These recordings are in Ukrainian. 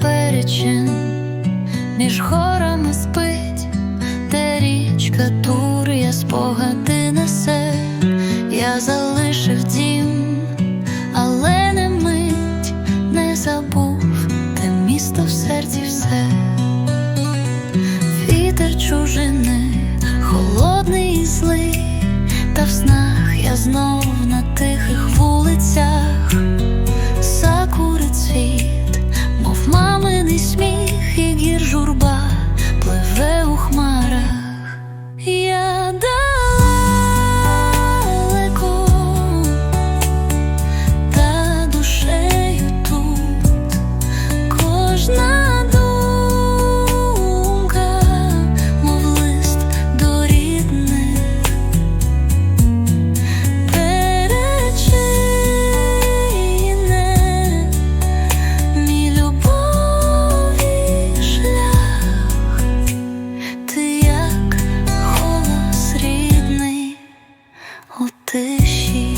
перечин між горами спить, де річка тур'я спогади несе, я залишив дім, але не мить не забув, те місто в серці все. Вітер чужини, холодний і злий, та в снах я знов на тихих вулицях, тиші.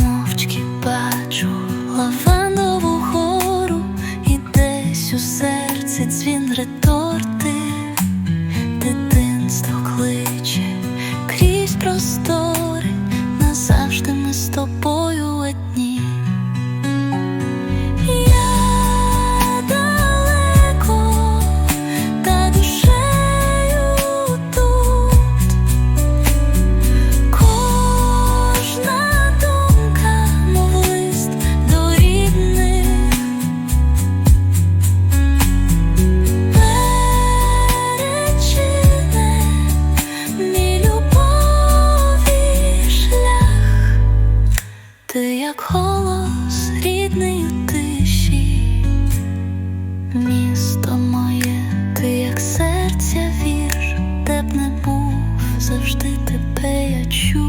Мовчки бачу лавандову гору, і десь у серці дзвін реторти, як голос рідний у тиші, місто моє, ти як серця вір, де б не був, завжди тебе я чую.